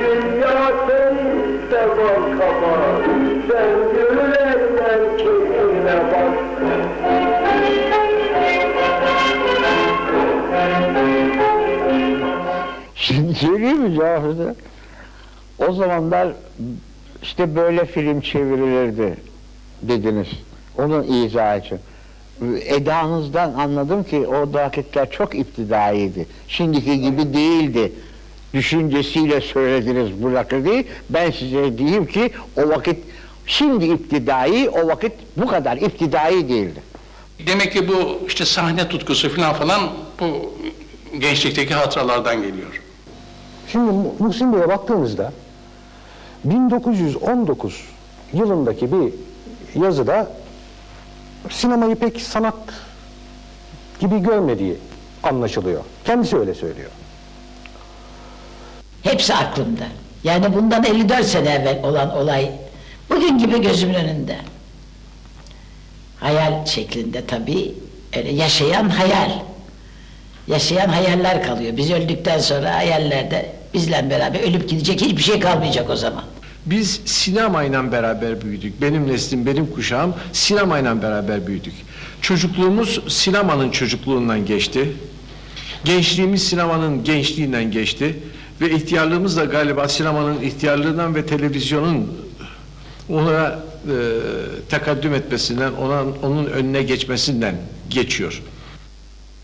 Dünyasın devam kafa Sen güllerden keyfine bak Şimdi söyleyeyim mi Cafer'de? O zamanlar işte böyle film çevrilirdi dediniz. Onun izahı için. Edanızdan anladım ki o vakitler çok iptidaiydi. Şimdiki gibi değildi. Düşüncesiyle söylediniz bu değil. Ben size diyeyim ki o vakit şimdi iptidai, o vakit bu kadar iptidai değildi. Demek ki bu işte sahne tutkusu falan falan bu gençlikteki hatıralardan geliyor. Şimdi Mu- Muhsin Bey'e baktığımızda 1919 yılındaki bir yazıda sinemayı pek sanat gibi görmediği anlaşılıyor. Kendisi öyle söylüyor. Hepsi aklımda. Yani bundan 54 sene evvel olan olay bugün gibi gözümün önünde. Hayal şeklinde tabii. Öyle yaşayan hayal. Yaşayan hayaller kalıyor. Biz öldükten sonra hayallerde bizle beraber ölüp gidecek hiçbir şey kalmayacak o zaman. Biz sinemayla beraber büyüdük. Benim neslim, benim kuşağım sinemayla beraber büyüdük. Çocukluğumuz sinemanın çocukluğundan geçti. Gençliğimiz sinemanın gençliğinden geçti. Ve ihtiyarlığımız da galiba sinemanın ihtiyarlığından ve televizyonun ona e, tekaddüm etmesinden, ona, onun önüne geçmesinden geçiyor.